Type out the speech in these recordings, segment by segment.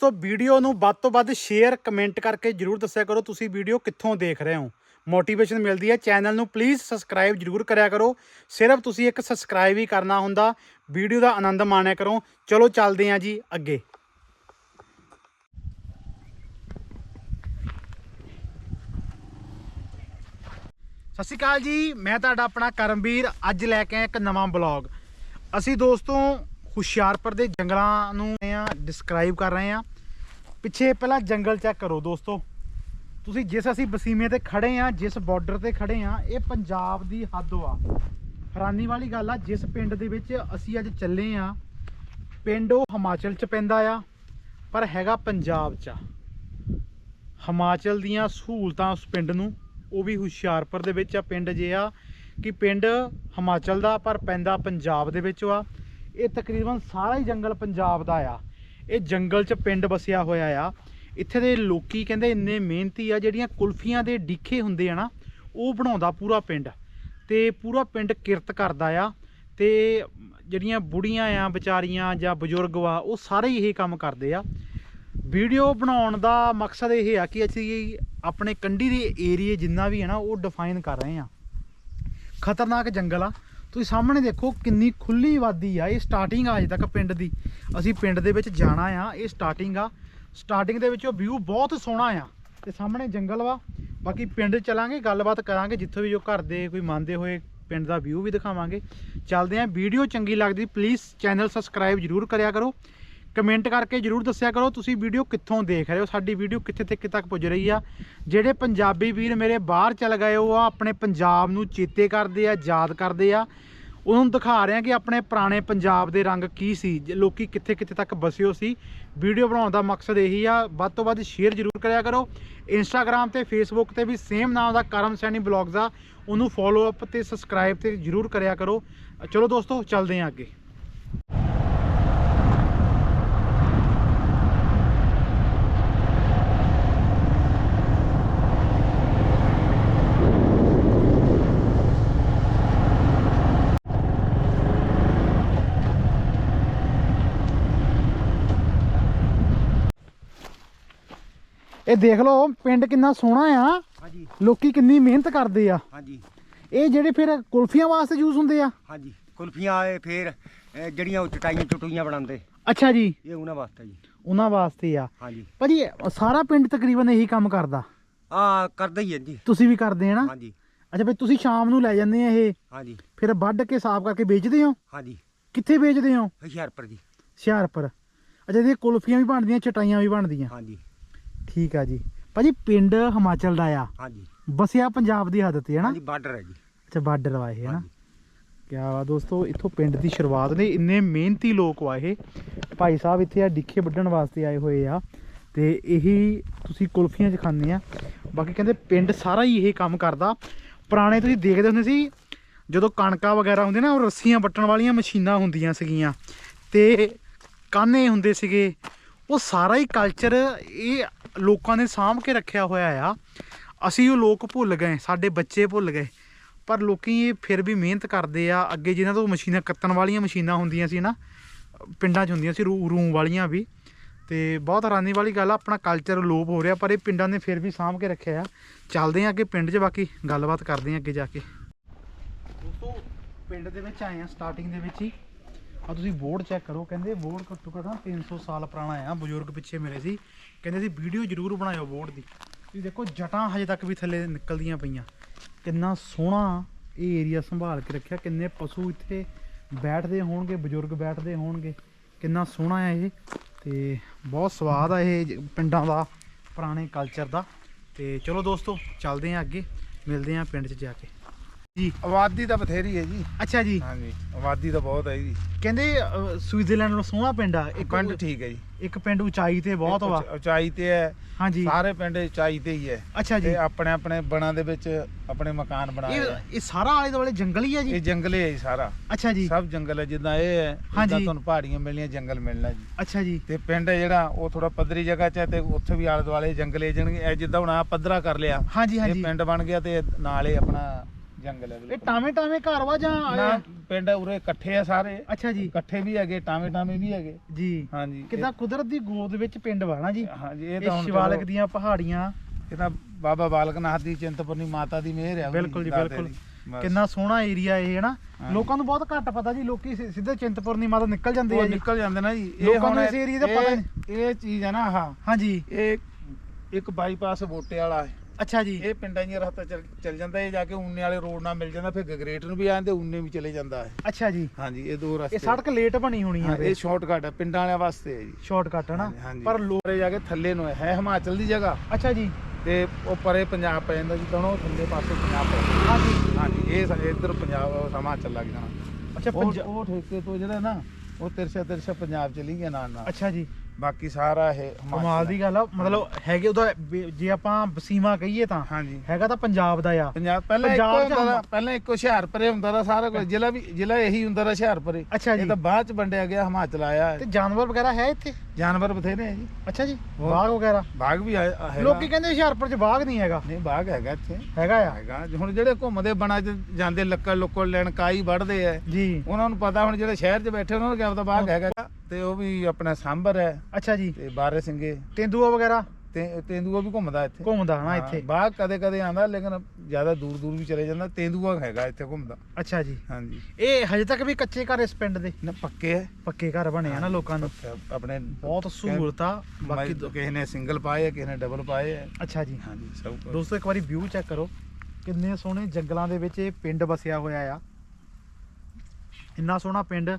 So video ਨੂੰ ਵੱਧ ਤੋਂ ਵੱਧ ਸ਼ੇਅਰ ਕਮੈਂਟ ਕਰਕੇ ਜਰੂਰ ਦੱਸਿਆ ਕਰੋ ਤੁਸੀਂ ਵੀਡੀਓ ਕਿੱਥੋਂ ਦੇਖ ਰਹੇ ਹੋ। ਮੋਟੀਵੇਸ਼ਨ ਮਿਲਦੀ ਹੈ ਚੈਨਲ ਨੂੰ ਪਲੀਜ਼ ਸਬਸਕ੍ਰਾਈਬ ਜਰੂਰ ਕਰਿਆ ਕਰੋ। ਸਿਰਫ ਤੁਸੀਂ ਇੱਕ ਸਬਸਕ੍ਰਾਈਬ ਹੀ ਕਰਨਾ ਹੁੰਦਾ, ਵੀਡੀਓ ਦਾ ਆਨੰਦ ਮਾਣਿਆ ਕਰੋ। ਚਲੋ ਚੱਲਦੇ ਹਾਂ ਜੀ ਅੱਗੇ। ਸਤਿ ਸ਼੍ਰੀ ਅਕਾਲ ਜੀ, ਮੈਂ ਤੁਹਾਡਾ ਆਪਣਾ ਕਰਮਵੀਰ, ਅੱਜ ਲੈ ਕੇ ਆਇਆ ਇੱਕ ਨਵਾਂ ਬਲੌਗ ਅਸੀਂ ਦੋਸਤੋ ਹੁਸ਼ਿਆਰਪੁਰ ਦੇ ਜੰਗਲਾਂ ਨੂੰ ਆ ਡਿਸਕ੍ਰਾਈਬ ਕਰ ਰਹੇ ਆ। ਪਿੱਛੇ ਪਹਿਲਾਂ ਜੰਗਲ ਚੈੱਕ ਕਰੋ ਦੋਸਤੋ। ਤੁਸੀਂ ਜਿਸ ਅਸੀਂ ਬਸੀਮੇ ਤੇ ਖੜੇ ਆ, ਜਿਸ ਬਾਰਡਰ ਤੇ ਖੜੇ ਆ, ਇਹ ਪੰਜਾਬ ਦੀ ਹੱਦ ਆ। ਹੈਰਾਨੀ ਵਾਲੀ ਗੱਲ ਆ, ਜਿਸ ਪਿੰਡ ਦੇ ਵਿੱਚ ਅਸੀਂ ਅੱਜ ਚੱਲੇ ਆ, ਪਿੰਡ ਉਹ ਹਿਮਾਚਲ ਚ ਪੈਂਦਾ ਆ, ਪਰ ਹੈਗਾ ਪੰਜਾਬ ਚ ਆ। ਹਿਮਾਚਲ ਦੀਆਂ ਸਹੂਲਤਾਂ ਉਸ ਪਿੰਡ ਨੂੰ, ਉਹ ਵੀ ਹੁਸ਼ਿਆਰਪੁਰ ਦੇ ਵਿੱਚ ਆ, ਪਿੰਡ ਜੇ ਆ, ਕਿ ਪਿੰਡ ਹਿਮਾਚਲ ਦਾ ਪਰ ਪੈਂਦਾ ਪੰਜਾਬ ਦੇ ਵਿੱਚ ਆ। ਇਹ ਤਕਰੀਬਨ ਸਾਰਾ ਹੀ ਜੰਗਲ ਪੰਜਾਬ ਦਾ ਆ। ਇਹ ਜੰਗਲ 'ਚ ਪਿੰਡ ਵਸਿਆ ਹੋਇਆ ਆ। ਇੱਥੇ ਦੇ ਲੋਕੀ ਕਹਿੰਦੇ ਇੰਨੇ ਮਿਹਨਤੀ ਆ, ਜਿਹੜੀਆਂ ਕੁਲਫੀਆਂ ਦੇ ਡੀਖੇ ਹੁੰਦੇ ਆ ਨਾ, ਉਹ ਬਣਾਉਂਦਾ ਪੂਰਾ ਪਿੰਡ। ਤੇ ਪੂਰਾ ਪਿੰਡ ਕਿਰਤ ਕਰਦਾ ਆ ਤੇ ਜਿਹੜੀਆਂ ਬੁੜੀਆਂ ਆ, ਵਿਚਾਰੀਆਂ ਜਾਂ ਬਜ਼ੁਰਗ ਵਾ ਉਹ ਸਾਰੇ ਹੀ ਇਹ ਕੰਮ ਕਰਦੇ ਆ। ਵੀਡੀਓ ਬਣਾਉਣ ਦਾ ਮਕਸਦ ਇਹ ਆ ਕਿ ਅਸੀਂ ਆਪਣੇ ਕੰਢੀ ਦੇ ਏਰੀਏ ਜਿੰਨਾ ਵੀ ਹੈ ਨਾ, ਉਹ ਡਿਫਾਈਨ ਕਰ ਰਹੇ ਆ। ਖਤਰਨਾਕ ਜੰਗਲ ਆ। ਤੁਸੀਂ ਸਾਹਮਣੇ ਦੇਖੋ ਕਿੰਨੀ ਖੁੱਲੀ ਵਾਦੀ ਆ, ਇਹ ਸਟਾਰਟਿੰਗ ਆ ਅਜੇ ਤੱਕ ਪਿੰਡ ਦੀ। ਅਸੀਂ ਪਿੰਡ ਦੇ ਵਿੱਚ ਜਾਣਾ ਆ, ਇਹ ਸਟਾਰਟਿੰਗ ਆ। ਸਟਾਰਟਿੰਗ ਦੇ ਵਿੱਚੋਂ ਵਿਊ ਬਹੁਤ ਸੋਹਣਾ ਆ। ਤੇ ਸਾਹਮਣੇ ਜੰਗਲ ਵਾ। ਬਾਕੀ ਪਿੰਡ ਚਲਾਂਗੇ, ਗੱਲਬਾਤ ਕਰਾਂਗੇ, ਜਿੱਥੇ ਵੀ ਜੋ ਘਰ ਦੇ ਕੋਈ ਮੰਨਦੇ ਹੋਏ ਪਿੰਡ ਦਾ ਵਿਊ ਵੀ ਦਿਖਾਵਾਂਗੇ। ਚੱਲਦੇ ਆਂ ਵੀਡੀਓ ਚੰਗੀ ਲੱਗਦੀ ਪਲੀਜ਼ ਚੈਨਲ ਸਬਸਕ੍ਰਾਈਬ ਜਰੂਰ ਕਰਿਆ ਕਰੋ। ਕਮੈਂਟ ਕਰਕੇ ਜਰੂਰ ਦੱਸਿਆ ਕਰੋ ਤੁਸੀਂ ਵੀਡੀਓ ਕਿੱਥੋਂ ਦੇਖ ਰਹੇ ਹੋ, ਸਾਡੀ ਵੀਡੀਓ ਕਿੱਥੇ ਤੱਕ ਤੱਕ ਪੁੱਜ ਰਹੀ ਆ। ਜਿਹੜੇ ਪੰਜਾਬੀ ਵੀਰ ਮੇਰੇ ਬਾਹਰ ਚਲ ਗਏ, ਉਹ ਆ ਆਪਣੇ ਪੰਜਾਬ ਨੂੰ ਚੇਤੇ ਕਰਦੇ ਆ, ਯਾਦ ਕਰਦੇ ਆ। ਉਹਨਾਂ ਨੂੰ ਦਿਖਾ ਰਹੇ ਆ ਕਿ ਆਪਣੇ ਪੁਰਾਣੇ ਪੰਜਾਬ ਦੇ ਰੰਗ ਕੀ ਸੀ, ਜੇ, ਲੋਕੀ ਕਿੱਥੇ ਕਿੱਥੇ ਤੱਕ ਵਸਿਓ ਸੀ। ਵੀਡੀਓ ਬਣਾਉਣ ਦਾ ਮਕਸਦ ਇਹੀ ਆ, ਵੱਧ ਤੋਂ ਵੱਧ ਸ਼ੇਅਰ ਜਰੂਰ ਕਰਿਆ ਕਰੋ। ਇੰਸਟਾਗ੍ਰam ਤੇ ਫੇਸਬੁੱਕ ਤੇ ਵੀ ਸੇਮ ਨਾਮ ਦਾ ਕਰਮ ਸੈਣੀ ਬਲੌਗਸ ਆ, ਉਹਨੂੰ ਫੋਲੋ ਅਪ ਤੇ ਸਬਸਕ੍ਰਾਈਬ ਤੇ ਜਰੂਰ ਕਰਿਆ ਕਰੋ। ਚਲੋ ਦੋਸਤੋ, ਚੱਲਦੇ ਆਂ ਅੱਗੇ। ਇਹ ਦੇਖ ਲਓ ਪਿੰਡ ਕਿੰਨਾ ਸੋਹਣਾ ਆ। ਹਾਂਜੀ। ਲੋਕੀ ਕਿੰਨੀ ਮਿਹਨਤ ਕਰਦੇ ਆ। ਹਾਂਜੀ। ਇਹ ਜਿਹੜੇ ਫਿਰ ਕੁਲਫੀਆਂ ਵਾਸਤੇ ਯੂਜ਼ ਹੁੰਦੇ ਆ? ਹਾਂਜੀ। ਕੁਲਫੀਆਂ ਆਏ ਫੇਰ ਇਹ ਜਿਹੜੀਆਂ ਉਹ ਚਟਾਈਆਂ ਚਟੂਈਆਂ ਬਣਾਉਂਦੇ। ਅੱਛਾ ਜੀ। ਇਹ ਉਹਨਾਂ ਵਾਸਤੇ ਜੀ। ਉਹਨਾਂ ਵਾਸਤੇ ਆ। ਹਾਂਜੀ। ਭਾਜੀ ਸਾਰਾ ਪਿੰਡ ਤਕਰੀਬਨ ਇਹੀ ਕੰਮ ਕਰਦਾ? ਆ ਕਰਦਾ ਹੀ ਹੈ ਜੀ। ਤੁਸੀਂ ਵੀ ਕਰਦੇ ਆ ਨਾ? ਹਾਂਜੀ। ਅੱਛਾ ਫਿਰ ਤੁਸੀਂ ਸ਼ਾਮ ਨੂੰ ਲੈ ਜਾਂਦੇ ਆ ਇਹ? ਹਾਂਜੀ। ਫਿਰ ਵੱਢ ਕੇ ਸਾਫ਼ ਕਰਕੇ ਵੇਚਦੇ ਹੋ? ਹਾਂਜੀ। ਕਿੱਥੇ ਵੇਚਦੇ ਹੋ? ਹੁਸ਼ਿਆਰਪੁਰ ਜੀ। ਹੁਸ਼ਿਆਰਪੁਰ। ਅੱਛਾ ਇਹਦੀਆਂ ਕੁਲਫੀਆਂ ਵੀ ਬਣਦੀਆਂ ਚਟਾਈਆਂ ਵੀ ਬਣਦੀਆਂ। ਹਾਂਜੀ। ਠੀਕ ਆ ਜੀ। ਭਾਜੀ ਪਿੰਡ ਹਿਮਾਚਲ ਦਾ ਆ। ਹਾਂਜੀ। ਬਸਿਆ ਪੰਜਾਬ ਦੀ ਹੱਦ ਤੇ ਹੈ ਨਾ? ਹਾਂਜੀ ਬਾਰਡਰ ਹੈ ਜੀ। ਅੱਛਾ ਬਾਰਡਰ ਵਾ ਇਹ ਹੈ ਨਾ? ਹਾਂਜੀ। ਕਿਆ ਵਾ ਦੋਸਤੋ ਇੱਥੋਂ ਪਿੰਡ ਦੀ ਸ਼ੁਰੂਆਤ ਨੇ। ਇੰਨੇ ਮਿਹਨਤੀ ਲੋਕ ਵਾ ਇਹ। ਭਾਈ ਸਾਹਿਬ ਇੱਥੇ ਆ ਡਿੱਖੇ ਵੱਢਣ ਵਾਸਤੇ ਆਏ ਹੋਏ ਆ। ਤੇ ਇਹੀ ਤੁਸੀਂ ਕੁਲਫੀਆਂ ਚ ਖਾਂਦੇ ਆ। ਬਾਕੀ ਕਹਿੰਦੇ ਪਿੰਡ ਸਾਰਾ ਹੀ ਇਹ ਕੰਮ ਕਰਦਾ। ਪੁਰਾਣੇ ਤੁਸੀਂ ਦੇਖਦੇ ਹੁੰਦੇ ਸੀ ਜਦੋਂ ਕਣਕਾਂ ਵਗੈਰਾ ਹੁੰਦੇ ਨਾ ਉਹ ਰੱਸੀਆਂ ਵੱਟਣ ਵਾਲੀਆਂ ਮਸ਼ੀਨਾਂ ਹੁੰਦੀਆਂ ਸੀਗੀਆਂ। ਤੇ ਕਾਨੇ ਹੁੰਦੇ ਸੀਗੇ ਉਹ ਸਾਰਾ ਹੀ ਕਲਚਰ ਇਹ ਲੋਕਾਂ ਨੇ ਸਾਂਭ ਕੇ ਰੱਖਿਆ ਹੋਇਆ ਆ। ਅਸੀਂ ਉਹ ਲੋਕ ਭੁੱਲ ਗਏ, ਸਾਡੇ ਬੱਚੇ ਭੁੱਲ ਗਏ। ਪਰ ਲੋਕੀ ਇਹ ਫਿਰ ਵੀ ਮਿਹਨਤ ਕਰਦੇ ਆ। ਅੱਗੇ ਜਿਹਨਾਂ ਤੋਂ ਮਸ਼ੀਨਾਂ ਕੱਤਣ ਵਾਲੀਆਂ ਮਸ਼ੀਨਾਂ ਹੁੰਦੀਆਂ ਸੀ ਨਾ, ਪਿੰਡਾਂ 'ਚ ਹੁੰਦੀਆਂ ਸੀ ਰੂ ਰੂਮ ਵਾਲੀਆਂ ਵੀ। ਤੇ ਬਹੁਤ ਹੈਰਾਨੀ ਵਾਲੀ ਗੱਲ ਆ, ਆਪਣਾ ਕਲਚਰ ਲੋਪ ਹੋ ਰਿਹਾ, ਪਰ ਇਹ ਪਿੰਡਾਂ ਨੇ ਫਿਰ ਵੀ ਸਾਂਭ ਕੇ ਰੱਖਿਆ ਆ। ਚੱਲਦੇ ਆ ਅੱਗੇ ਪਿੰਡ 'ਚ, ਬਾਕੀ ਗੱਲਬਾਤ ਕਰਦੇ ਆ ਅੱਗੇ ਜਾ ਕੇ। ਦੋਸਤੋ, ਪਿੰਡ ਦੇ ਵਿੱਚ ਆਏ ਆ ਸਟਾਰਟਿੰਗ ਦੇ ਵਿੱਚ ਹੀ। ਆ ਤੁਸੀਂ ਬੋਰਡ ਚੈੱਕ ਕਰੋ, ਕਹਿੰਦੇ ਬੋਰਡ ਘੱਟੋ ਘੱਟ ਨਾ 300 ਸਾਲ ਪੁਰਾਣਾ ਆ, ਬਜ਼ੁਰਗ ਪਿੱਛੇ ਮਿਲੇ ਸੀ। ਕਹਿੰਦੇ ਸੀ ਵੀਡੀਓ ਜ਼ਰੂਰ ਬਣਾਇਓ ਬੋਰਡ ਦੀ। ਤੁਸੀਂ ਦੇਖੋ, ਜਟਾਂ ਹਜੇ ਤੱਕ ਵੀ ਥੱਲੇ ਨਿਕਲਦੀਆਂ ਪਈਆਂ। ਕਿੰਨਾ ਸੋਹਣਾ ਇਹ ਏਰੀਆ ਸੰਭਾਲ ਕੇ ਰੱਖਿਆ, ਕਿੰਨੇ ਪਸ਼ੂ ਇੱਥੇ ਬੈਠਦੇ ਹੋਣਗੇ, ਬਜ਼ੁਰਗ ਬੈਠਦੇ ਹੋਣਗੇ। ਕਿੰਨਾ ਸੋਹਣਾ ਹੈ ਇਹ। ਤੇ ਬਹੁਤ ਸਵਾਦ ਆ ਇਹ ਪਿੰਡਾਂ ਦਾ, ਪੁਰਾਣੇ ਕਲਚਰ ਦਾ। ਤੇ ਚਲੋ ਦੋਸਤੋ, ਚੱਲਦੇ ਆਂ ਅੱਗੇ, ਮਿਲਦੇ ਆਂ ਪਿੰਡ 'ਚ ਜਾ ਕੇ। ਜੀ। ਆਬਾਦੀ ਤਾਂ ਬਥੇਰੀ ਹੈ ਜੀ। ਅੱਛਾ ਜੀ। ਹਾਂਜੀ ਆਬਾਦੀ ਤਾਂ ਬਹੁਤ ਹੈ ਜੀ। ਕਹਿੰਦੇ ਅਹ, ਸਵਿਟਜ਼ਰਲੈਂਡ ਨੂੰ ਸੋਹਣਾ ਪਿੰਡ ਆ। ਇੱਕ ਪਿੰਡ ਠੀਕ ਹੈ ਜੀ। ਇੱਕ ਪਿੰਡ ਉਚਾਈ ਤੇ ਬਹੁਤ ਵਾ। ਉੱਚ- ਉਚਾਈ ਤੇ ਹੈ। ਹਾਂਜੀ। ਸਾਰੇ ਪਿੰਡ ਉਚਾਈ ਤੇ ਹੀ ਹੈ। ਅੱਛਾ ਜੀ। ਤੇ ਆਪਣੇ ਆਪਣੇ ਬਣਾ ਦੇ ਵਿੱਚ ਆਪਣੇ ਮਕਾਨ ਬਣਾਏ ਇਹ ਆ। ਇਹ ਸਾਰਾ ਆਲੇ ਦੁਆਲੇ ਜੰਗਲ ਹੀ ਆ ਜੀ? ਇਹ ਜੰਗਲੇ ਹੈ ਜੀ ਸਾਰਾ। ਅੱਛਾ ਜੀ। ਸਭ ਜੰਗਲ ਹੈ ਜਿੱਦਾਂ ਇਹ ਹੈ ਹਾਂਜੀ। ਜਿੱਦਾਂ ਤੁਹਾਨੂੰ ਪਹਾੜੀਆਂ ਮਿਲਣੀਆਂ ਜੰਗਲ ਮਿਲਣਾ ਜੀ। ਅੱਛਾ ਜੀ। ਤੇ ਪਿੰਡ ਹੈ ਜਿਹੜਾ ਉਹ ਥੋੜਾ ਪੱਧਰੀ ਜਗ੍ਹਾ 'ਚ ਹੈ ਤੇ ਉੱਥੇ ਵੀ ਆਲੇ ਦੁਆਲੇ ਜੰਗਲੇ ਜਣਗੇ ਇਹ ਜਿੱਦਾਂ ਹੁਣ ਆ ਪੱਧਰਾ ਕਰ ਲਿਆ ਹਾਂਜੀ ਇਹ ਹਾਂਜੀ। ਪਿੰਡ ਬਣ ਗਿਆ ਤੇ ਨਾਲ ਹੀ ਆਪਣਾ ਜੰਗਲ ਹੈ ਇਹ ਬਿਲਕੁਲ। ਟਾਵੇਂ ਟਾਵੇਂ ਘਰ ਵਾ ਜਾਂ ਨਾ ਪਿੰਡ ਉਰੇ ਇਕੱਠੇ ਆ ਸਾਰੇ। ਅੱਛਾ ਜੀ। ਇਕੱਠੇ ਵੀ ਹੈਗੇ ਟਾਵੇਂ ਟਾਵੇਂ ਵੀ ਹੈਗੇ। ਜੀ। ਹਾਂਜੀ ਕਿਦਾਂ ਕੁਦਰਤ ਦੀ ਗੋਦ ਵਿੱਚ ਪਿੰਡ ਵਾ ਨਾ ਜੀ? ਇਹ- ਹਾਂਜੀ ਇਹ ਇਹ ਤਾਂ ਹੁਣ ਸ਼ਿਵਾਲਿਕ ਚਲੋ- ਦੀਆਂ ਪਹਾੜੀਆਂ। ਇਹ ਤਾਂ ਬਾਬਾ ਬਾਲਕ ਨਾਥ ਦੀ ਚਿੰਤਪੁਰਨੀ ਮਾਤਾ ਦੀ ਮਿਹਰ ਹੈ ਉਹਦੀ, ਬਿਲਕੁਲ ਜੀ, ਦਾਤੇ ਬਿਲਕੁਲ। ਦੀ। ਬਸ। ਕਿੰਨਾ ਸੋਹਣਾ ਏਰੀਆ ਇਹ ਹੈ ਨਾ ਹਾਂ। ਲੋਕਾਂ ਨੂੰ ਬਹੁਤ ਘੱਟ ਪਤਾ ਜੀ ਲੋਕੀ ਸਿ- ਸਿੱਧੇ ਚਿੰਤਪੁਰਨੀ ਮਾਤਾ ਨਿਕਲ ਜਾਂਦੇ ਉਹ ਆ ਜੀ। ਨਿਕਲ ਜਾਂਦੇ ਨਾ ਜੀ। ਲੋਕਾਂ ਨੂੰ ਹੁਣ ਇਸ ਏਰੀਏ ਦਾ ਪਤਾ ਇਹ- ਇਹ ਚੀਜ਼ ਹੈ ਨਾ ਆਹ। ਹਾਂਜੀ। ਇਹ ਇੱਕ ਬਾਈਪਾਸ ਬੋਟੇ ਵਾਲਾ ਹੈ। ਅੱਛਾ ਜੀ। ਇਹ ਪਿੰਡਾਂ ਦੀਆਂ ਰਸਤਾ ਚੱਲ ਜਾਂਦਾ ਇਹ ਜਾ ਕੇ ਊਨੇ ਵਾਲੇ ਰੋਡ ਨਾਲ ਮਿਲ ਜਾਂਦਾ ਫਿਰ ਗਗਰੇਟ ਨੂੰ ਵੀ ਆ ਜਾਂਦੇ ਊਨੇ ਵੀ ਚਲੇ ਜਾਂਦਾ ਹੈ ਅੱਛਾ ਜੀ। ਹਾਂਜੀ ਇਹ ਦੋ ਰਸਤੇ ਇਹ ਸੜਕ ਲੇਟ ਬਣੀ ਹੋਣੀ ਹਾਂ, ਇਹ ਸ਼ਾਰਟਕਟ ਹੈ ਪਿੰਡਾਂ ਵਾਲਿਆਂ ਵਾਸਤੇ ਹੈ ਜੀ। ਸ਼ਾਰਟਕਟ ਹੈ ਨਾ। ਪਰ ਲੋਕ ਪਰੇ ਜਾ ਕੇ ਥੱਲੇ ਨੂੰ ਹੈ ਹਿਮਾਚਲ ਦੀ ਜਗ੍ਹਾ। ਅੱਛਾ ਜੀ। ਤੇ ਉਹ ਪਰੇ ਪੰਜਾਬ ਪੈ ਜਾਂਦਾ ਜੀ ਦੋਨੋਂ ਥੱਲੇ ਪਾਸੇ ਪੰਜਾਬ ਪੈ ਜਾਂਦਾ। ਹਾਂਜੀ। ਹਾਂਜੀ ਇਹ ਇੱਧਰ ਪੰਜਾਬ ਹਿਮਾਚਲ ਲੱਗ ਜਾਣਾ। ਅੱਛਾ ਉਹ ਉਹ ਠੇਕੇ ਤੋਂ ਜਿਹੜਾ ਨਾ ਉਹ ਤਿਰਛਾ ਤਿਰਛਾ ਪੰਜਾਬ ਚਲੀ ਗਿਆ ਨਾਲ ਨਾਲ। ਅੱਛਾ ਜੀ। ਬਾਕੀ ਸਾਰਾ ਇਹ ਹਿਮਾਚਲ ਕਮਾਲ। ਦੀ ਗੱਲ ਆ ਮਤਲਬ ਹੈਗੇ ਉਹਦਾ ਜੇ ਆਪਾਂ ਵਸੀਮਾ ਕਹੀਏ ਤਾਂ ਹਾਂਜੀ। ਹੈਗਾ ਤਾਂ ਪੰਜਾਬ ਦਾ ਆ। ਪੰਜਾਬ ਪਹਿਲਾਂ ਪੰਜਾਬ ਇੱਕੋ ਚ ਹੁੰਦਾ ਤਾ ਪਹਿਲਾਂ ਇੱਕੋ ਹੁਸ਼ਿਆਰਪੁਰੇ ਹੁੰਦਾ ਤਾ ਸਾਰਾ ਕੁਝ ਜ਼ਿਲ੍ਹਾ ਵੀ ਜ਼ਿਲ੍ਹਾ ਇਹੀ ਹੁੰਦਾ ਤਾ ਹੁਸ਼ਿਆਰਪੁਰੇ। ਅੱਛਾ ਜੀ। ਇਹ ਤਾਂ ਬਾਅਦ ਚ ਵੰਡਿਆ ਗਿਆ ਹਿਮਾਚਲ ਆਇਆ। ਤੇ। ਜਾਨਵਰ ਵਗੈਰਾ ਹੈ ਇੱਥੇ? ਜਾਨਵਰ ਬਥੇਰੇ ਹੈ ਜੀ। ਅੱਛਾ ਜੀ ਹੋਰ। ਬਾਗ ਵਗੈਰਾ? ਬਾਗ ਵੀ ਹੈਗਾ। ਲੋਕੀ ਕਹਿੰਦੇ ਹੁਸ਼ਿਆਰਪੁਰ 'ਚ ਬਾਗ ਨਹੀਂ ਹੈਗਾ। ਨਹੀਂ ਬਾਗ ਹੈਗਾ ਇੱਥੇ। ਹੈਗਾ ਆ? ਹੈਗਾ। ਹੁਣ ਜਿਹੜੇ ਘੁੰਮਦੇ ਬਣਾ ਚ ਜਾਂਦੇ ਲੱਕੜ ਲੁੱਕੜ ਲੈਣ ਕਾਈ ਵੱਢਦੇ ਆ। ਜੀ। ਉਹਨਾਂ ਨੂੰ ਪਤਾ ਹੁਣ ਜਿਹੜੇ ਸ਼ਹਿਰ 'ਚ ਬੈਠੇ ਉਹਨਾਂ ਨੂੰ ਕਿਹਾ ਪਤਾ ਬਾਗ ਹੈਗਾ। ਤੇ ਉਹ ਵੀ ਆਪਣਾ ਸਾਂਬਰ ਹੈ। ਅੱਛਾ ਜੀ। ਤੇ ਬਾਰੇ ਸਿੰਘੇ ਤੇਂਦੂਆ ਵਗੈਰਾ? ਤੇ ਤੇਂਦੂਆ ਵੀ ਘੁੰਮਦਾ ਇੱਥੇ। ਘੁੰਮਦਾ ਹਾਂ, ਇੱਥੇ? ਬਾਗ ਕਦੇ ਕਦੇ ਆਂਦਾ ਲੇਕਿਨ ਜ਼ਿਆਦਾ ਦੂਰ ਦੂਰ ਵੀ ਚਲੇ ਜਾਂਦਾ। ਤੇਂਦੂਆ ਹੈਗਾ ਇੱਥੇ ਘੁੰਮਦਾ। ਅੱਛਾ ਜੀ। ਹਾਂਜੀ। ਇਹ ਹਜੇ ਤੱਕ ਵੀ ਕੱਚੇ ਘਰ ਇਸ ਪਿੰਡ ਦੇ? ਨਾ ਪੱਕੇ ਹੈ ਪੱਕੇ ਘਰ ਬਣੇ ਆ ਨਾ ਲੋਕਾਂ ਨੂੰ ਆਪਣੇ ਬਹੁਤ ਸਹੂਲਤ ਬਾਕੀ ਕਿਸੇ ਨੇ ਸਿੰਗਲ ਪਾਏ ਹੈ ਕਿਸੇ ਨੇ ਡਬਲ ਪਾਏ ਹੈ ਅੱਛਾ ਜੀ। ਹਾਂਜੀ ਸਭ ਕੁਝ ਦੋਸਤੋ ਇੱਕ ਵਾਰੀ ਵਿਊ ਚੈੱਕ ਕਰੋ। ਕਿੰਨੇ ਸੋਹਣੇ ਜੰਗਲਾਂ ਦੇ ਵਿੱਚ ਇਹ ਪਿੰਡ ਵਸਿਆ ਹੋਇਆ ਆ। ਇੰਨਾ ਸੋਹਣਾ ਪਿੰਡ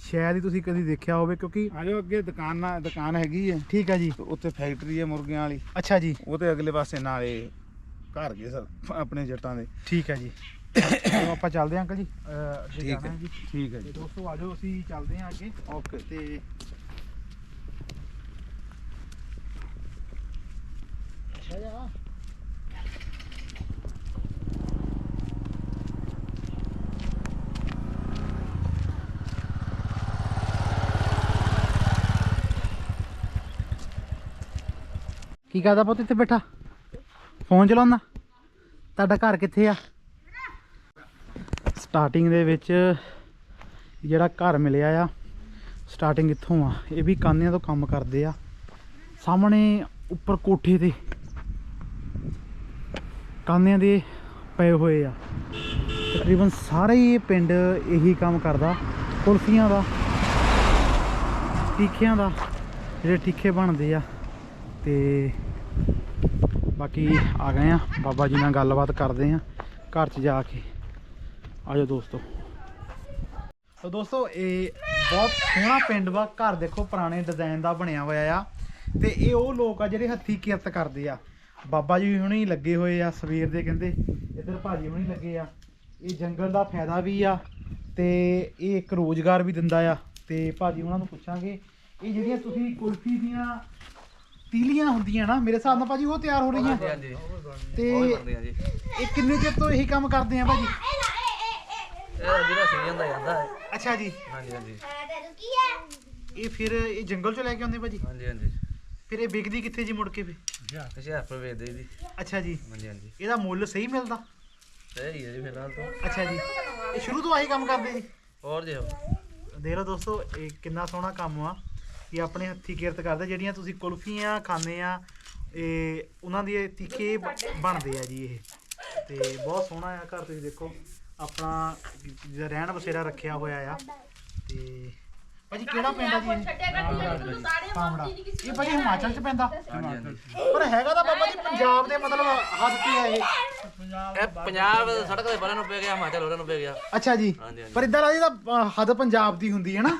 ਸ਼ਾਇਦ ਹੀ ਤੁਸੀਂ ਕਦੀ ਦੇਖਿਆ ਹੋਵੇ ਕਿਉਂਕਿ ਆਜੋ ਅੱਗੇ ਦੁਕਾਨ ਦੁਕਾਨ ਹੈਗੀ ਹੈ। ਠੀਕ ਹੈ ਜੀ। ਤੇ ਉੱਥੇ ਫੈਕਟਰੀ ਹੈ ਮੁਰਗੀਆਂ ਵਾਲੀ। ਅੱਛਾ ਜੀ। ਉਹਦੇ ਅਗਲੇ ਪਾਸੇ ਨਾਲੇ ਘਰ ਗਏ ਸਰ ਆਪਣੇ ਜੱਟਾਂ ਦੇ। ਠੀਕ ਹੈ ਜੀ। ਚਲੋ ਆਪਾਂ ਚੱਲਦੇ ਹਾਂ ਅੰਕਲ ਜੀ। ਅਹ, ਅੱਗੇ ਠੀਕ ਜਾਣਾ ਹੈ ਜੀ। ਠੀਕ ਹੈ ਤੇ ਜੀ ਦੋਸਤੋ ਆਜੋ ਅਸੀਂ ਚੱਲਦੇ ਹਾਂ ਅੱਗੇ। ਓਕੇ ਤੇ ਕੀ ਕਰਦਾ ਪੁੱਤ ਇੱਥੇ ਬੈਠਾ? ਫੋਨ ਚਲਾਉਂਦਾ? ਤੁਹਾਡਾ ਘਰ ਕਿੱਥੇ ਆ? ਸਟਾਰਟਿੰਗ ਦੇ ਵਿੱਚ ਜਿਹੜਾ ਘਰ ਮਿਲਿਆ ਆ ਸਟਾਰਟਿੰਗ ਇੱਥੋਂ ਆ। ਇਹ ਵੀ ਕਾਨਿਆਂ ਤੋਂ ਕੰਮ ਕਰਦੇ ਆ। ਸਾਹਮਣੇ ਉੱਪਰ ਕੋਠੇ ਤੇ ਕਾਨਿਆਂ ਦੇ ਪਏ ਹੋਏ ਆ। ਤਕਰੀਬਨ ਸਾਰੇ ਹੀ ਪਿੰਡ ਇਹੀ ਕੰਮ ਕਰਦਾ। ਕੁਲਫੀਆਂ ਦਾ ਟੀਖਿਆਂ ਦਾ, ਜਿਹੜੇ ਟੀਖੇ ਬਣਦੇ ਆ ਤੇ ਬਾਕੀ ਆ ਗਏ ਆ। ਬਾਬਾ ਜੀ ਨਾਲ ਗੱਲਬਾਤ ਕਰਦੇ ਆ ਘਰ 'ਚ ਜਾ ਕੇ। ਆਜੋ ਦੋਸਤੋ। ਤਾਂ ਦੋਸਤੋ, ਇਹ ਬਹੁਤ ਸੋਹਣਾ ਪਿੰਡ ਵਾ। ਘਰ ਦੇਖੋ, ਪੁਰਾਣੇ ਡਿਜ਼ਾਈਨ ਦਾ ਬਣਿਆ ਹੋਇਆ ਆ। ਤੇ ਇਹ ਉਹ ਲੋਕ ਆ ਜਿਹੜੇ ਹੱਥੀ ਕਿਰਤ ਕਰਦੇ ਆ। ਬਾਬਾ ਜੀ ਹੁਣੀ ਲੱਗੇ ਹੋਏ ਆ, ਸਵੇਰ ਦੇ ਕਹਿੰਦੇ। ਇੱਧਰ ਭਾਜੀ ਹੁਣੀ ਲੱਗੇ ਆ। ਇਹ ਜੰਗਲ ਦਾ ਫਾਇਦਾ ਵੀ ਆ ਤੇ ਇਹ ਇੱਕ ਰੋਜ਼ਗਾਰ ਵੀ ਦਿੰਦਾ ਆ। ਤੇ ਭਾਜੀ ਉਹਨਾਂ ਨੂੰ ਪੁੱਛਾਂਗੇ, ਇਹ ਜਿਹੜੀਆਂ ਤੁਸੀਂ ਕੁਲਫੀ ਦੀਆਂ ਤੀਲੀਆਂ ਹੁੰਦੀਆਂ ਨਾ ਮੇਰੇ ਹਿਸਾਬ ਨਾਲ ਭਾਜੀ ਉਹ ਤਿਆਰ ਹੋ ਰਹੀਆਂ। ਹਾਂਜੀ ਤੇ ਉਹ ਹੀ ਬਣਦੀਆਂ ਜੀ। ਇਹ ਕਿੰਨੇ ਚਿਰ ਤੋਂ ਇਹੀ ਕੰਮ ਕਰਦੇ ਆ ਭਾਜੀ? ਇਹ ਜਿਹੜਾ ਸੀਜ਼ਨ ਦਾ ਜਾਂਦਾ ਹੈ। ਅੱਛਾ ਜੀ। ਹਾਂਜੀ ਹਾਂਜੀ। ਇਹ ਫਿਰ ਇਹ ਜੰਗਲ ਚੋਂ ਲੈ ਕੇ ਆਉਂਦੇ ਭਾਜੀ? ਹਾਂਜੀ ਹਾਂਜੀ। ਫਿਰ ਇਹ ਵਿਕਦੀ ਕਿੱਥੇ ਜੀ ਮੁੜ ਕੇ ਫਿਰ? ਹੁਸ਼ਿਆਰਪੁਰ ਵੇਚਦੇ ਜੀ। ਅੱਛਾ ਜੀ। ਹਾਂਜੀ ਹਾਂਜੀ। ਇਹਦਾ ਮੁੱਲ ਸਹੀ ਮਿਲਦਾ? ਸਹੀ ਹੈ ਜੀ ਫਿਲਹਾਲ ਤਾਂ। ਅੱਛਾ ਜੀ। ਇਹ ਸ਼ੁਰੂ ਤੋਂ ਆਹੀ ਕੰਮ ਕਰਦੇ ਜੀ? ਹੋਰ ਜੀ। ਦੇਖ ਲਓ ਦੋਸਤੋ ਇਹ ਕਿੰਨਾ ਸੋਹਣਾ ਕੰਮ ਆ। ਕਿ ਆਪਣੇ ਹੱਥੀ ਕਿਰਤ ਕਰਦੇ ਜਿਹੜੀਆਂ ਤੁਸੀਂ ਕੁਲਫੀਆਂ ਖਾਂਦੇ ਆ ਇਹ ਉਹਨਾਂ ਦੀ ਇਹ ਤਿੱਖੇ ਬਣਦੇ ਆ ਜੀ ਇਹ। ਤੇ ਬਹੁਤ ਸੋਹਣਾ ਆ ਘਰ ਤੁਸੀਂ ਦੇਖੋ ਆਪਣਾ ਜਿਹੜਾ ਰਹਿਣ ਬਸੇਰਾ ਰੱਖਿਆ ਹੋਇਆ ਆ। ਤੇ ਭਾਜੀ ਕਿਹੜਾ ਪਿੰਡ ਆ ਜੀ? ਇਹ ਪਾਮੜਾ ਇਹ ਭਾਜੀ ਹਿਮਾਚਲ ਚ ਪੈਂਦਾ। ਪਰ ਹੈਗਾ ਤਾਂ ਬਾਬਾ ਜੀ ਪੰਜਾਬ ਦੇ ਮਤਲਬ ਹੱਦ ਤੇ ਆ ਇਹ। ਇਹ ਪੰਜਾਬ ਸੜਕ ਦੇ ਪਰਾਂ ਨੂੰ ਪੈ ਗਿਆ ਹਿਮਾਚਲ ਹੋਰਾਂ ਨੂੰ ਪੈ ਗਿਆ। ਅੱਛਾ ਜੀ ਹਾਂਜੀ ਹਾਂਜੀ। ਪਰ ਇਦਾਂ ਲੱਗਦਾ ਹੱਦ ਪੰਜਾਬ ਦੀ ਹੁੰਦੀ ਹੈ ਨਾ।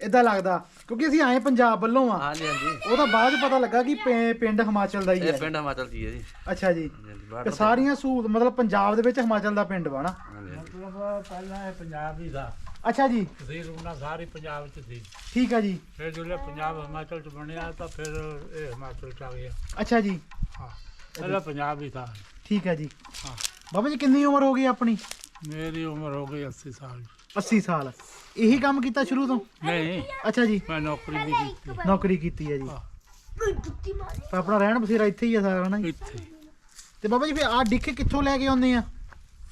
ਇਦਾਂ ਲੱਗਦਾ ਕਿਉਂਕਿ ਅਸੀਂ ਆਏ ਪੰਜਾਬ ਵੱਲੋਂ ਆ। ਹਾਂਜੀ ਹਾਂਜੀ। ਉਹ ਤਾਂ ਬਾਅਦ 'ਚ ਪਤਾ ਲੱਗਾ ਕਿ ਪੇ- ਪਿੰਡ ਹਿਮਾਚਲ ਦਾ ਹੀ ਇਹ ਹੈ। ਪਿੰਡ ਹਿਮਾਚਲ ਦੀ ਹੈ ਜੀ। ਅੱਛਾ ਜੀ। ਹਾਂਜੀ ਹਾਂਜੀ ਤੇ ਸਾਰੀਆਂ ਸਹੂਲਤ ਮਤਲਬ ਪੰਜਾਬ ਦੇ ਵਿੱਚ ਹਿਮਾਚਲ ਦਾ ਪਿੰਡ ਵਾ ਨਾ। ਹਾਂਜੀ ਹਾਂਜੀ। ਮਤਲਬ ਪਹਿਲਾਂ ਇਹ ਪੰਜਾਬ ਹੀ ਦਾ। ਅੱਛਾ ਜੀ। ਤਸਦੀਰ ਉਹਨਾਂ ਸਾਰੀ ਪੰਜਾਬ ਚ ਸੀ। ਠੀਕ ਆ ਜੀ। ਫਿਰ ਜਦੋਂ ਪੰਜਾਬ ਹਿਮਾਚਲ ਚ ਬਣਿਆ ਤਾਂ ਫਿਰ ਇਹ ਹਿਮਾਚਲ ਚ ਆ ਗਿਆ। ਅੱਛਾ ਜੀ। ਹਾਂ। ਪਹਿਲਾਂ ਪੰਜਾਬ ਹੀ ਥਾ ਠੀਕ ਹੈ ਜੀ। ਹਾਂ। ਬਾਬਾ ਜੀ ਕਿੰਨੀ ਉਮਰ ਹੋ ਗਈ ਆਪਣੀ? ਮੇਰੀ ਉਮਰ ਹੋ ਗਈ 80 ਸਾਲ। 80 ਸਾਲ। ਇਹੀ ਕੰਮ ਕੀਤਾ ਸ਼ੁਰੂ ਤੋਂ? ਨਹੀਂ। ਅੱਛਾ ਜੀ। ਮੈਂ ਨੌਕਰੀ ਵੀ ਕੀਤੀ। ਨੌਕਰੀ ਕੀਤੀ ਹੈ ਜੀ। ਤਾਂ ਆਪਣਾ ਰਹਿਣ ਬਸੇਰਾ ਇੱਥੇ ਹੀ ਆ ਸਾਰਾ ਨਾ ਇੱਥੇ। ਤੇ ਬਾਬਾ ਜੀ ਫੇ ਆ ਡਿੱਖ ਕਿੱਥੋਂ ਲੈ ਕੇ ਆਉਂਦੇ ਆ?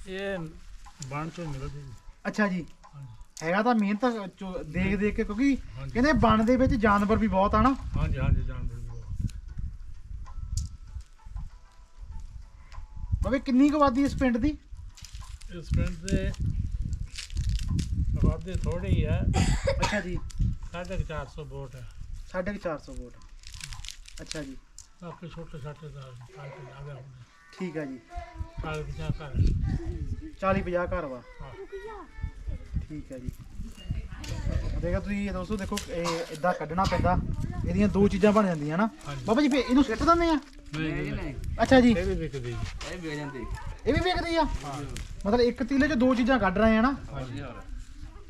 ਇਹ ਬਣ ਤੋਂ ਮਿਲਦੀ ਅੱਛਾ ਜੀ। ਹੈਗਾ ਤਾਂ ਮਿਹਨਤ ਦੇਖ ਦੇਖ ਕੇ ਕਿਉਂਕਿ ਕਹਿੰਦੇ ਬਣ ਦੇ ਵਿੱਚ ਜਾਨਵਰ ਵੀ ਬਹੁਤ ਆ ਨਾ? ਹਾਂਜੀ ਹਾਂਜੀ ਜਾਨਵਰ ਬਾਬੇ ਕਿੰਨੀ ਕੁ ਆਬਾਦੀ ਇਸ ਪਿੰਡ ਦੀ? ਇਸ ਪਿੰਡ ਦੇ ਆਬਾਦੀ ਥੋੜੀ ਹੈ ਅੱਛਾ ਜੀ। ਸਾਢੇ ਕੁ 400 ਵੋਟ ਹੈ 450 ਵੋਟ। ਅੱਛਾ ਜੀ। ਬਾਕੀ ਛੋਟੇ ਛੋਟੇ ਦਾ ਕਾਲਕ ਜਾਵੇ ਹੁੰਦੇ ਠੀਕ ਆ ਜੀ। ਕਾਲਕ ਜਾ ਕਰ 40 50 ਘਰ ਵਾ। ਹਾਂ। ਠੀਕ ਹੈ ਜੀ। ਦੇਖੋ ਤੁਸੀਂ ਇਹ ਦੋਸਤੋ ਦੇਖੋ ਇਹ ਇਦਾਂ ਕੱਢਣਾ ਪੈਂਦਾ। ਇਹਦੀਆਂ ਦੋ ਚੀਜ਼ਾਂ ਬਣ ਜਾਂਦੀਆਂ ਨਾ। ਬਾਬਾ ਜੀ ਫੇ ਇਹਨੂੰ ਸਿੱਟ ਦਿੰਦੇ ਆ? ਨਹੀਂ ਨਹੀਂ ਨਹੀਂ ਅੱਛਾ ਜੀ। ਇਹ ਵੀ ਵਿਕਦੀ। ਇਹ ਵੀ ਜਾਂਦੀ। ਇਹ ਵੀ ਵੇਚਦੇ ਆ? ਮਤਲਬ ਇੱਕ ਤੀਲੇ 'ਚ ਦੋ ਚੀਜ਼ਾਂ ਕੱਢ ਰਹੇ ਆ ਨਾ?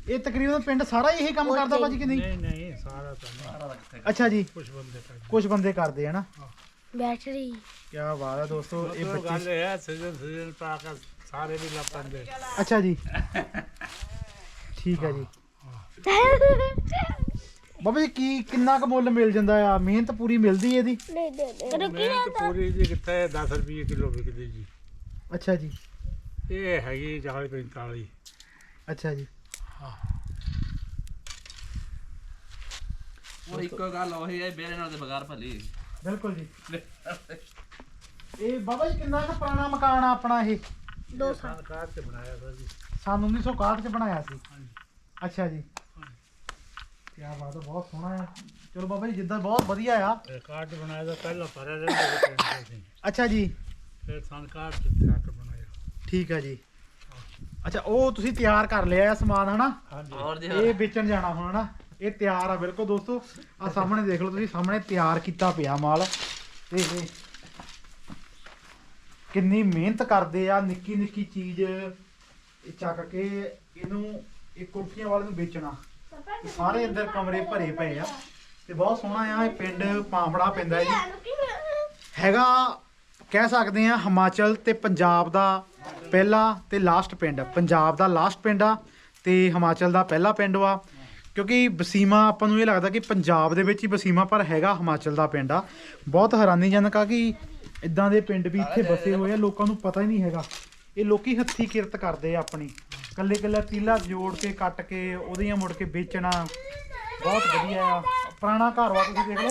ਇਹ ਤਕਰੀਬਨ ਪਿੰਡ ਸਾਰਾ ਹੀ ਇਹ ਕੰਮ ਕਰਦਾ ਭਾਜੀ ਕਿ ਨਹੀਂ? ਨਹੀਂ ਨਹੀਂ ਸਾਰਾ ਤਾਂ ਨਹੀਂ ਅੱਛਾ ਜੀ। ਕੁਝ ਬੰਦੇ ਕਰ ਕੁਝ ਬੰਦੇ ਕਰਦੇ ਆ ਨਾ। ਬੈਟਰੀ। ਕੀ ਬਾਤ ਹੈ ਦੋਸਤੋ ਇਹ ਬੱਚੇ ਗੱਲ ਇਹ ਹੈ ਸੀਜ਼ਨ ਸੀਜ਼ਨ ਪਾ ਕੇ ਸਾਰੇ ਵੀ ਲੱਪਾਂਦੇ ਅੱਛਾ ਜੀ। ਠੀਕ ਹੈ ਜੀ। ਬਾਬਾ ਜੀ ਕੀ ਕਿੰਨਾ ਕੁ ਮੁੱਲ ਮਿਲ ਜਾਂਦਾ ਆ? ਮਿਹਨਤ ਪੂਰੀ ਮਿਲਦੀ ਇਹਦੀ? ਨਹੀਂ ਦੇ ਦੇ ਮਿਹਨਤ ਪੂਰੀ ਜੀ ਕਿੱਥੇ 10 ਰੁਪਏ ਕਿਲੋ ਵਿਕਦੀ ਜੀ। ਅੱਛਾ ਜੀ। ਇਹ ਹੈਗੀ 40 45 ਅੱਛਾ ਜੀ। ਉਹ ਇੱਕੋ ਗੱਲ ਉਹੀ ਹੈ ਬੇਰੇ ਨਾਲ ਤੇ ਬਗਾਰ ਭੱਲੀ ਬਿਲਕੁਲ ਜੀ। ਇਹ ਬਾਬਾ ਜੀ ਕਿੰਨਾ ਕੁ ਪੁਰਾਣਾ ਮਕਾਨ ਆ ਆਪਣਾ ਇਹ? ਦੋ ਸਾਲ ਸਰਕਾਰ ਤੇ ਬਣਾਇਆ ਸੀ ਜੀ। ਸਨ 1961 ਚ ਬਣਾਇਆ ਸੀ। ਹਾਂਜੀ। ਅੱਛਾ ਜੀ। ਕੀ ਬਾਤ ਹੈ ਬਹੁਤ ਸੋਹਣਾ ਆ। ਚਲੋ ਬਾਬਾ ਜੀ ਜਿੱਦਾਂ ਬਹੁਤ ਵਧੀਆ ਆ। ਇਹ ਕਾਰਡ ਬਣਾਇਆ ਤਾਂ ਪਹਿਲਾਂ ਭਰਿਆ ਰਹਿੰਦਾ ਸੀ ਪਿੰਡ ਦੇ ਸੀ। ਅੱਛਾ ਜੀ। ਫਿਰ ਸੰਕਾਰ ਤੇ ਕਾਰਡ ਬਣਾਇਆ। ਠੀਕ ਆ ਜੀ। ਅੱਛਾ ਉਹ ਤੁਸੀਂ ਤਿਆਰ ਕਰ ਲਿਆ ਆ ਸਮਾਨ ਹਨਾ? ਹਾਂਜੀ। ਹੋਰ ਜੀ ਇਹ ਵੇਚਣ ਜਾਣਾ ਹੁਣ ਹਨਾ? ਇਹ ਤਿਆਰ ਆ ਬਿਲਕੁਲ ਦੋਸਤੋ। ਆ ਸਾਹਮਣੇ ਦੇਖ ਲਓ ਤੁਸੀਂ ਸਾਹਮਣੇ ਤਿਆਰ ਕੀਤਾ ਪਿਆ ਮਾਲ। ਤੇ ਇਹ ਕਿੰਨੀ ਮਿਹਨਤ ਕਰਦੇ ਆ ਨਿੱਕੀ ਨਿੱਕੀ ਚੀਜ਼ ਇਹ ਚੱਕ ਕੇ ਇਹਨੂੰ ਇਹ ਕੁਲਫੀਆਂ ਵਾਲੇ ਨੂੰ ਵੇਚਣਾ। ਸਾਰੇ ਅੰਦਰ ਕਮਰੇ ਭਰੇ ਪਏ ਆ। ਤੇ ਬਹੁਤ ਸੋਹਣਾ ਆ, ਇਹ ਪਿੰਡ ਪਾਂਫੜਾ ਪੈਂਦਾ ਜੀ। ਹੈਗਾ, ਕਹਿ ਸਕਦੇ ਆ, ਹਿਮਾਚਲ ਤੇ ਪੰਜਾਬ ਦਾ ਪਹਿਲਾ ਤੇ ਲਾਸਟ ਪਿੰਡ। ਪੰਜਾਬ ਦਾ ਲਾਸਟ ਪਿੰਡ ਆ ਤੇ ਹਿਮਾਚਲ ਦਾ ਪਹਿਲਾ ਪਿੰਡ ਵਾ। ਕਿਉਂਕਿ ਬਸੀਮਾ ਆਪਾਂ ਨੂੰ ਇਹ ਲੱਗਦਾ ਕਿ ਪੰਜਾਬ ਦੇ ਵਿੱਚ ਹੀ ਬਸੀਮਾ ਪਰ ਹੈਗਾ ਹਿਮਾਚਲ ਦਾ ਪਿੰਡ ਆ। ਬਹੁਤ ਹੈਰਾਨੀਜਨਕ ਆ ਕਿ ਇਦਾਂ ਦੇ ਪਿੰਡ ਵੀ ਇੱਥੇ ਬਸੇ ਹੋਏ ਆ, ਲੋਕਾਂ ਨੂੰ ਪਤਾ ਹੀ ਨਹੀਂ ਹੈਗਾ। ਇਹ ਲੋਕੀ ਹੱਥੀ ਕਿਰਤ ਕਰਦੇ ਆ ਆਪਣੀ। ਕੱਲੇ ਕੱਲੇ ਤੀਲਾ ਜੋੜ ਕੇ ਕੱਟ ਕੇ ਉਹਦੀਆਂ ਮੁੜ ਕੇ ਵੇਚਣਾ ਬਹੁਤ ਵਧੀਆ ਆ। ਪੁਰਾਣਾ ਘਰ ਵਾ ਤੁਸੀਂ ਦੇਖ ਲਓ।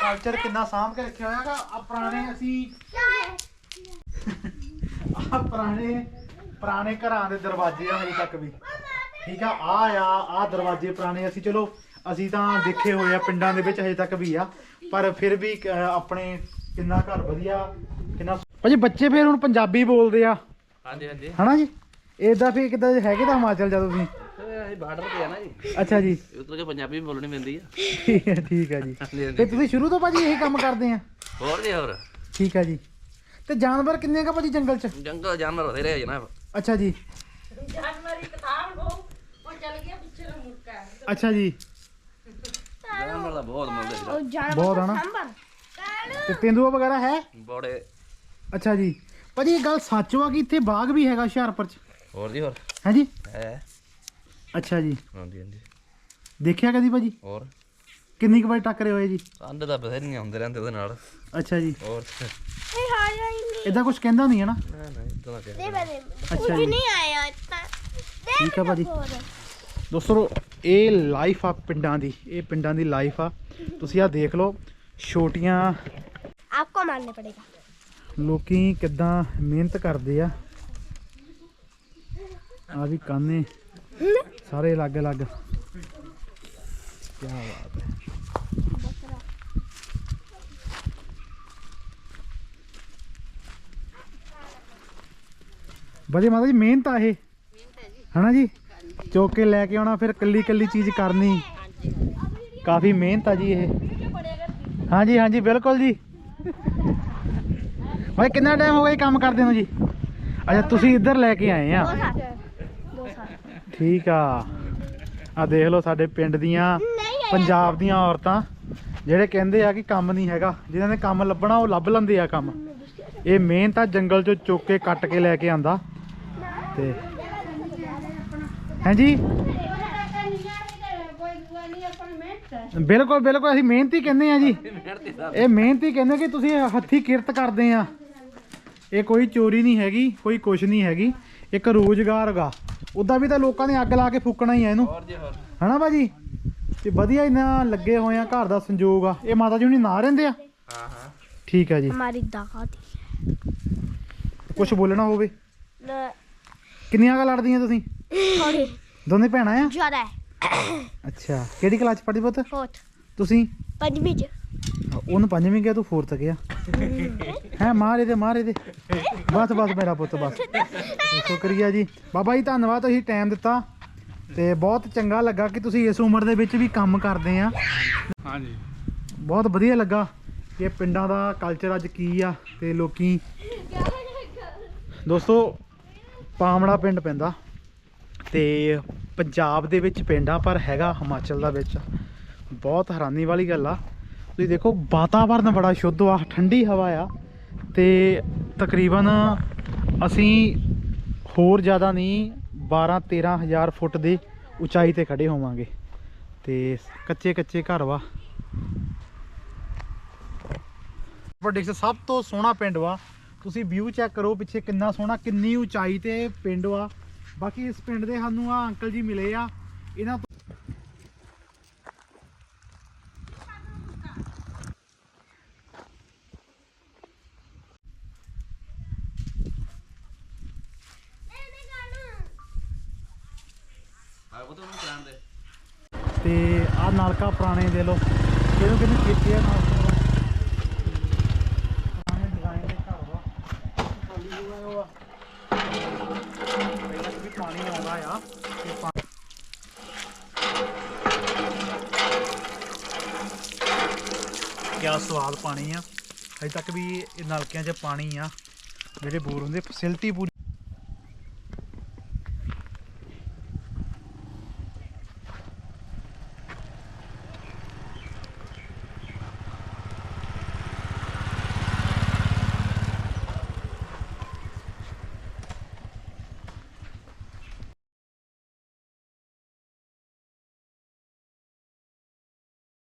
ਕਲਚਰ ਕਿੰਨਾ ਸਾਂਭ ਕੇ ਰੱਖਿਆ ਹੋਇਆਗਾ ਆ ਪੁਰਾਣੇ ਅਸੀਂ ਆ ਪੁਰਾਣੇ ਪੁਰਾਣੇ ਘਰਾਂ ਦੇ ਦਰਵਾਜ਼ੇ ਆ ਹਜੇ ਤੱਕ ਵੀ। ਠੀਕ ਆ ਆ ਆ ਆ ਦਰਵਾਜ਼ੇ ਪੁਰਾਣੇ ਅਸੀਂ ਚਲੋ ਅਸੀਂ ਤਾਂ ਦੇਖੇ ਹੋਏ ਆ ਪਿੰਡਾਂ ਦੇ ਵਿੱਚ ਹਜੇ ਤੱਕ ਵੀ ਆ। ਪਰ ਫਿਰ ਵੀ ਆਪਣੇ ਕਿੰਨਾ ਘਰ ਵਧੀਆ ਕਿੰਨਾ ਭਾਜੀ ਬੱਚੇ ਫਿਰ ਹੁਣ ਪੰਜਾਬੀ ਬੋਲਦੇ ਆ। ਹਾਂਜੀ ਹਾਂਜੀ। ਹਨਾ ਜੀ? ਏਦਾਂ ਫਿਰ ਕਿਦਾਂ ਹੈਗੇ ਤਾਂ ਹਿਮਾਚਲ ਜਦੋਂ ਤੁਸੀਂ? ਇਹ ਬਾਰਡਰ ਤੇ ਆ ਨਾ ਜੀ। ਅੱਛਾ ਜੀ। ਉਤਰ ਕੇ ਪੰਜਾਬੀ ਵੀ ਬੋਲਣੀ ਪੈਂਦੀ ਆ। ਠੀਕ ਹੈ ਠੀਕ ਹੈ ਜੀ। ਹਾਂਜੀ, ਹਾਂਜੀ। ਤੇ ਤੁਸੀਂ ਸ਼ੁਰੂ ਤੋਂ ਭਾਜੀ ਇਹੀ ਕੰਮ ਕਰਦੇ ਆ? ਹੋਰ ਜੀ ਹੋਰ। ਠੀਕ ਹੈ ਜੀ। ਤੇ ਜਾਨਵਰ ਕਿੰਨੇ ਕਾ ਭਾਜੀ ਜੰਗਲ 'ਚ? ਜੰਗਲ ਜਾਨਵਰ ਹੁੰਦੇ ਰਹੇ ਜਨਾਬ ਅੱਛਾ ਜੀ। ਅੱਛਾ ਜੀ। ਜਾਨਵਰ ਦਾ ਬਹੁਤ ਮਿਲਦੇ ਜੀ। ਉਹ ਜਾਨਵਰ ਬਹੁਤ ਆ ਨਾ। ਸਾਂਭਰ ਤੇ ਤੇਂਦੂਆ ਵਗੈਰਾ ਹੈ? ਬੜੇ। ਅੱਛਾ ਜੀ। ਭਾਜੀ ਇਹ ਗੱਲ ਸੱਚ ਵਾ ਕਿ ਇੱਥੇ ਬਾਗ ਵੀ ਹੈਗਾ ਹੁਸ਼ਿਆਰਪੁਰ 'ਚ? ਹੋਰ ਜੀ ਹੋਰ ਹੈ ਜੀ ਹੈ ਅੱਛਾ ਜੀ ਹਾਂਜੀ ਹਾਂਜੀ ਦੇਖਿਆ ਕਦੀ ਭਾਜੀ ਹੋਰ ਕਿੰਨੀ ਕੁ ਵਾਰ ਟੱਕਰੇ ਹੋਏ ਜੀ ਅੰਡ ਦਾ ਬਥੇਰੀਆਂ ਹੁੰਦੇ ਰਹਿੰਦੇ ਉਹਦੇ ਨਾਲ ਅੱਛਾ ਜੀ ਹੋਰ ਇਹ ਆ ਜਾਏਂਗੇ ਇਦਾਂ ਕੁਝ ਕਹਿੰਦਾ ਨਹੀਂ ਹੈ ਨਾ ਨਾ ਨਾ ਇਦਾਂ ਦਾ ਦੇ ਕਿਹਾ ਬਦੇ ਅੱਛਾ ਕੁਝ ਜੀ। ਨਹੀਂ ਆਇਆ ਇੱਥੇ ਠੀਕ ਆ ਭਾਜੀ ਦੋਸਤੋ ਇਹ ਲਾਈਫ ਆ ਪਿੰਡਾਂ ਦੀ ਇਹ ਪਿੰਡਾਂ ਦੀ ਲਾਈਫ ਆ ਤੁਸੀਂ ਆ ਦੇਖ ਲਓ ਛੋਟੀਆਂ आपको मारने पड़ेगा ਲੋਕੀ ਕਿੱਦਾਂ ਮਿਹਨਤ ਕਰਦੇ ਆ ਆ ਵੀ ਕਾਨੇ ਸਾਰੇ ਅਲੱਗ ਅਲੱਗ। ਕੀ ਬਾਤ ਹੈ। ਵਧੀਆ ਮਾਤਾ ਜੀ, ਮਿਹਨਤ ਆ ਇਹ। ਹਨਾ ਜੀ? ਚੋਕ ਲੈ ਕੇ ਆਉਣਾ, ਫਿਰ ਕੱਲੀ ਕੱਲੀ ਚੀਜ਼ ਕਰਨੀ। ਕਾਫੀ ਮਿਹਨਤ ਆ ਜੀ ਇਹ। ਹਾਂਜੀ ਹਾਂਜੀ, ਬਿਲਕੁਲ ਜੀ। ਭਾਈ ਕਿੰਨਾ ਟਾਈਮ ਹੋ ਗਿਆ ਕੰਮ ਕਰਦੇ ਨੂੰ ਜੀ? ਅੱਛਾ, ਤੁਸੀਂ ਇੱਧਰ ਲੈ ਕੇ ਆਏ ਆ। ਠੀਕ ਆ। ਆ ਦੇਖ ਲਓ ਸਾਡੇ ਪਿੰਡ ਦੀਆਂ ਪੰਜਾਬ ਦੀਆਂ ਔਰਤਾਂ ਜਿਹੜੇ ਕਹਿੰਦੇ ਆ ਕਿ ਕੰਮ ਨਹੀਂ ਹੈਗਾ ਜਿਨ੍ਹਾਂ ਨੇ ਕੰਮ ਲੱਭਣਾ ਉਹ ਲੱਭ ਲੈਂਦੇ ਆ ਕੰਮ। ਇਹ ਮਿਹਨਤ ਆ ਜੰਗਲ ਚੋਂ ਚੁੱਕ ਕੇ ਕੱਟ ਕੇ ਲੈ ਕੇ ਆਂਦਾ। ਤੇ ਹਾਂਜੀ ਬਿਲਕੁਲ ਬਿਲਕੁਲ ਅਸੀਂ ਮਿਹਨਤ ਕਹਿੰਦੇ ਆ ਜੀ। ਇਹ ਮਿਹਨਤ ਕਹਿੰਦੇ ਕਿ ਤੁਸੀਂ ਹੱਥੀ ਕਿਰਤ ਕਰਦੇ ਆ। ਇਹ ਕੋਈ ਚੋਰੀ ਨਹੀਂ ਹੈਗੀ ਕੋਈ ਕੁਛ ਨਹੀਂ ਹੈਗੀ। ਇੱਕ ਰੋਜ਼ਗਾਰ ਹੈਗਾ ਉਦਾਂ ਵੀ ਤਾਂ ਲੋਕਾਂ ਨੇ ਅੱਗ ਲਾ ਕੇ ਫੂਕਣਾ ਹੀ ਆ ਇਹਨੂੰ ਹੋਰ ਜੀ ਹੋਰ ਹਨਾ ਭਾਜੀ ਤੇ ਵਧੀਆ ਇਹਨਾਂ ਲੱਗੇ ਹੋਏ ਆ ਘਰ ਦਾ ਸੰਜੋਗ ਆ ਇਹ ਮਾਤਾ ਜੀ ਹੁਣੀ ਨਾ ਰਹਿੰਦੇ ਆ ਹਾਂ ਹਾਂ ਠੀਕ ਹੈ ਜੀ हमारी दादी ਕੁਝ ਬੋਲਣਾ ਹੋਵੇ न- ਕਿੰਨੀਆਂ ਕ ਲੜਦੀਆਂ ਤੁਸੀਂ थोड़ी ਦੋਨੇ ਭੈਣਾਂ ਆ ज्यादा है ਅੱਛਾ ਕਿਹੜੀ ਕਲਾਸ ਚ ਪੜ੍ਹਦੀ ਪੁੱਤ फोर्थ ਤੁਸੀਂ पंचमी च ਉਹਨੂੰ ਪੰਜਵੀਂ ਗਿਆ ਤੂੰ ਫੋਰਥ ਗਿਆ ਹੈ ਮਾਰ ਇਹਦੇ ਮਾਰ ਇਹਦੇ ਬਸ ਬਸ ਮੇਰਾ ਪੁੱਤ ਬਸ। ਸ਼ੁਕਰੀਆ ਜੀ। ਬਾਬਾ ਜੀ ਧੰਨਵਾਦ ਤੁਸੀਂ ਟਾਈਮ ਦਿੱਤਾ। ਤੇ ਬਹੁਤ ਚੰਗਾ ਲੱਗਾ ਕਿ ਤੁਸੀਂ ਇਸ ਉਮਰ ਦੇ ਵਿੱਚ ਵੀ ਕੰਮ ਕਰਦੇ ਆ। ਹਾਂਜੀ। ਬਹੁਤ ਵਧੀਆ ਲੱਗਾ ਕਿ ਪਿੰਡਾਂ ਦਾ ਕਲਚਰ ਅੱਜ ਕੀ ਆ ਤੇ ਲੋਕੀ ਦੋਸਤੋ ਪਾਮੜਾ ਪਿੰਡ ਪੈਂਦਾ। ਤੇ ਪੰਜਾਬ ਦੇ ਵਿੱਚ ਪਿੰਡ ਪਰ ਹੈਗਾ ਹਿਮਾਚਲ ਦਾ ਵਿੱਚ। ਬਹੁਤ ਹੈਰਾਨੀ ਵਾਲੀ ਗੱਲ ਆ। ਤੁਸੀਂ ਦੇਖੋ, ਵਾਤਾਵਰਨ ਬੜਾ ਸ਼ੁੱਧ ਆ, ਠੰਡੀ ਹਵਾ ਆ, ਤੇ ਤਕਰੀਬਨ ਅਸੀਂ ਹੋਰ ਜ਼ਿਆਦਾ ਨਹੀਂ 12 13000 ਫੁੱਟ ਦੀ ਉਚਾਈ ਤੇ ਖੜੇ ਹੋਵਾਂਗੇ। ਤੇ ਕੱਚੇ ਕੱਚੇ ਘਰ ਵਾ। ਪ੍ਰੋਡਿਕਸ ਸਭ ਤੋਂ ਸੋਹਣਾ ਪਿੰਡ ਵਾ। ਤੁਸੀਂ ਵਿਊ ਚੈੱਕ ਕਰੋ ਪਿੱਛੇ ਕਿੰਨਾ ਸੋਹਣਾ, ਕਿੰਨੀ ਉਚਾਈ ਤੇ ਪਿੰਡ ਵਾ। ਬਾਕੀ ਇਸ ਪਿੰਡ ਦੇ ਸਾਨੂੰ ਆ ਅੰਕਲ ਜੀ ਮਿਲੇ ਆ। ਇਹਨਾਂ ਤੋਂ ਆ ਉਹ ਤਾਂ ਉਹਨੂੰ ਕਰਾਂ ਦੇ ਤੇ ਆ ਪੁਰਾਣੇ ਦੇ ਲੋ ਕਿਹਨੂੰ ਕਿਹਨੂੰ ਕੀਤੇ ਆ। ਨਾਲ ਪਾਣੀ ਆਉਂਦਾ ਆ। ਤੇ ਪਾ- ਕਿਆ ਸਵਾਦ ਪਾਣੀ ਆ। ਅਜੇ ਤੱਕ ਵੀ ਇਹ ਨਲਕਿਆਂ 'ਚ ਪਾਣੀ ਆ। ਜਿਹੜੇ ਬੋਰ ਹੁੰਦੇ ਫੈਸਿਲਿਟੀ ਪੂਰੀ